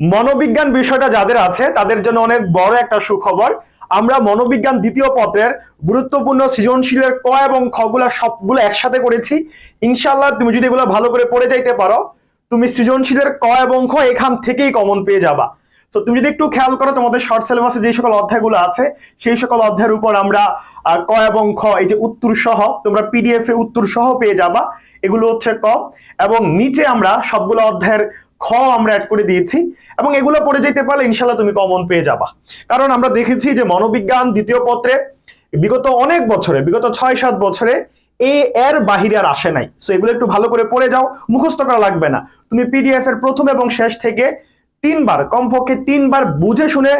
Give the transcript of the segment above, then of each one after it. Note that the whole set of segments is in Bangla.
মনোবিজ্ঞান বিষয়টা যাদের আছে, তাদের জন্য অনেক বড় একটা সুখবর। আমরা মনোবিজ্ঞান দ্বিতীয় পত্রের গুরুত্বপূর্ণ সৃজনশীলের ক এবংগুলা সবগুলো একসাথে করেছি। ইনশাল্লাহ তুমি যদি এগুলো ভালো করে পড়ে যাইতে পারো, তুমি সৃজনশীলের ক এবং খ এখান থেকেই কমন পেয়ে যাবা। তো তুমি যদি একটু খেয়াল করো, তোমাদের শর্ট সিলেবাসে যে সকল অধ্যায়গুলো আছে, সেই সকল অধ্যায়ের উপর আমরা ক এবং খ, এই যে উত্তর সহ, তোমরা পিডিএফ এ উত্তর সহ পেয়ে যাবা। এগুলো হচ্ছে ক। এবং নিচে আমরা সবগুলো অধ্যায়ের খ আমরা অ্যাড করে দিয়েছি এবং এগুলো পড়ে যেতে পারলে ইনশাল্লাহ তুমি কমন পেয়ে যাবা। কারণ আমরা দেখেছি যে মনোবিজ্ঞান দ্বিতীয় পত্রে বিগত অনেক বছরে, বিগত ছয় সাত বছরে এ এর বাহিরে আর আসে নাই। সো এগুলো একটু ভালো করে পড়ে যাও, মুখস্থ করা লাগবে না। তুমি পিডিএফ এর প্রথম এবং শেষ থেকে তিনবার, কমপক্ষে তিনবার বুঝে শুনে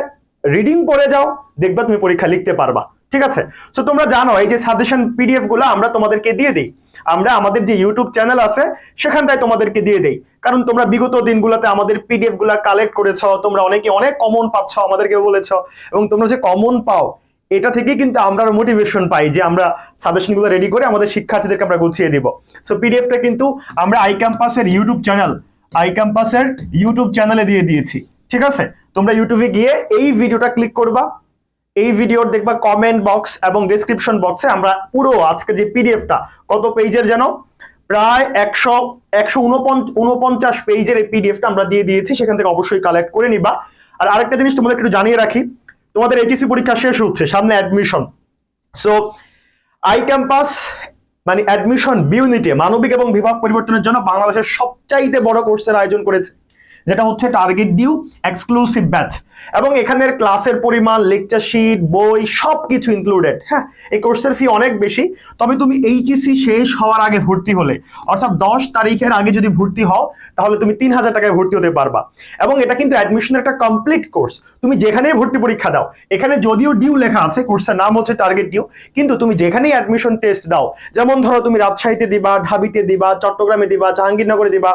রিডিং পড়ে যাও, দেখবা তুমি পরীক্ষা লিখতে পারবা। ঠিক আছে? সো তোমরা জানো, এই যে সাজেশন পিডিএফগুলো আমরা তোমাদেরকে দিয়ে দিই। আমরা আমাদের যে ইউটিউব চ্যানেল আছে, সেখানটায় তোমাদেরকে দিয়ে দেই। কারণ তোমরা বিগত দিনগুলোতে আমাদের পিডিএফগুলা কালেক্ট করেছ, তোমরা অনেকে অনেক কমন পাচ্ছ, আমাদেরকে বলেছ, এবং তোমরা যে কমন পাও, এটা থেকেই কিন্তু আমরা মোটিভেশন পাই যে আমরা সাজেশনগুলো রেডি করে আমাদের শিক্ষার্থীদেরকে আমরা গুছিয়ে দিব। সো পিডিএফটা কিন্তু আমরা আই ক্যাম্পাসের ইউটিউব চ্যানেল আই ক্যাম্পাসের ইউটিউব চ্যানেলে দিয়ে দিয়েছি। ঠিক আছে? তোমরা ইউটিউবে গিয়ে এই ভিডিওটা ক্লিক করবা। এই ভিডিওর দেখবা কমেন্ট বক্স এবং ডেসক্রিপশন বক্সে আমরা পুরো আজকে যে পিডিএফটা কত পেজের যেন? প্রায় একশো একশো উনপঞ্চাশ পেজের এই পিডিএফটা আমরা দিয়ে দিয়েছি, সেখান থেকে অবশ্যই কালেক্ট করে নিবা। আর আরেকটা জিনিস তোমাদের একটু জানিয়ে রাখি, তোমাদের এইচএসসি পরীক্ষা শেষ হচ্ছে, সামনে অ্যাডমিশন সো আই ক্যাম্পাস মানে অ্যাডমিশন বিউনিটে মানবিক এবং বিভাগ পরিবর্তনের জন্য বাংলাদেশের সবচাইতে বড় কোর্সের আয়োজন করেছে, যেটা হচ্ছে টার্গেট ডিউ এক্সক্লুসিভ ব্যাচ এবং এখানের ক্লাসের পরিমাণ লেকচার শিট বই, সবকিছু ইনক্লুডেড হ্যাঁ এই কোর্সের ফি অনেক বেশি, তবে তুমি এইচএসসি শেষ হওয়ার আগে ভর্তি হলে, অর্থাৎ দশ তারিখের আগে যদি ভর্তি হও, তাহলে তুমি তিন হাজার টাকায় ভর্তি হতে পারবা। এবং এটা কিন্তু অ্যাডমিশনের একটা কমপ্লিট কোর্স তুমি যেখানেই ভর্তি পরীক্ষা দাও, এখানে যদিও ডিউ লেখা আছে কোর্সের নাম হচ্ছে টার্গেট ডিউ কিন্তু তুমি যেখানেই অ্যাডমিশন টেস্ট দাও, যেমন ধরো তুমি রাজশাহীতে দিবা, ঢাবিতে দিবা, চট্টগ্রামে দিবা, জাহাঙ্গীরনগরে দিবা,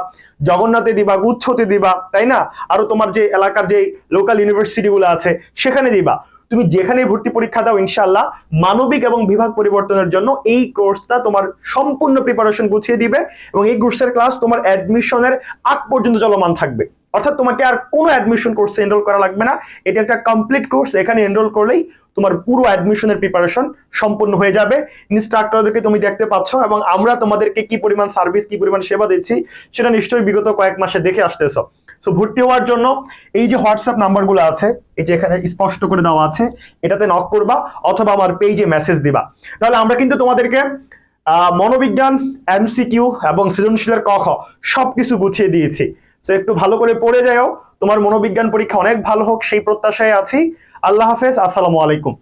জগন্নাথে দিবা, গুচ্ছতে দিবা, তাই না? আরও তোমার যে এলাকার যে লোকাল ইউনিভার্সিটি গুলো আছে, সেখানে দিবা। তুমি যেখানে ভর্তি পরীক্ষা দাও ইনশাল্লাহ মানবিক এবং বিভাগ পরিবর্তনের জন্য এই কোর্সটা তোমার সম্পূর্ণ প্রিপারেশন গুছিয়ে দিবে এবং এই কোর্সের ক্লাস তোমার অ্যাডমিশনের আগ পর্যন্ত চলমান থাকবে। অর্থাৎ তোমাকে আর কোনো অ্যাডমিশন কোর্সে এনরোল করা লাগবে না। এটা একটা কমপ্লিট কোর্স এখানে এনরোল করলেই তোমার পুরো অ্যাডমিশনের প্রিপারেশন সম্পূর্ণ হয়ে যাবে। ইনস্ট্রাক্টরদেরকে তুমি দেখতে পাচ্ছ এবং আমরা তোমাদেরকে কি পরিমাণ সার্ভিস কি পরিমাণ সেবা দিচ্ছি, সেটা নিশ্চয়ই বিগত কয়েক মাসে দেখে আসতেছ। সো ভর্তি হওয়ার জন্য এই যে হোয়াটসঅ্যাপ নাম্বারগুলো আছে, এই যে এখানে স্পষ্ট করে দেওয়া আছে, এটাতে নক করবা অথবা আমার পেজে মেসেজ দিবা। তাহলে আমরা কিন্তু তোমাদেরকে মনোবিজ্ঞান এমসিকিউ এবং সৃজনশীলের ক, খ সবকিছু গুছিয়ে দিয়েছি। সো একটু ভালো করে পড়ে যাও। তোমার মনোবিজ্ঞান পরীক্ষা অনেক ভালো হোক, সেই প্রত্যাশায় আছি। আল্লাহ হাফেজ, আসসালামু আলাইকুম।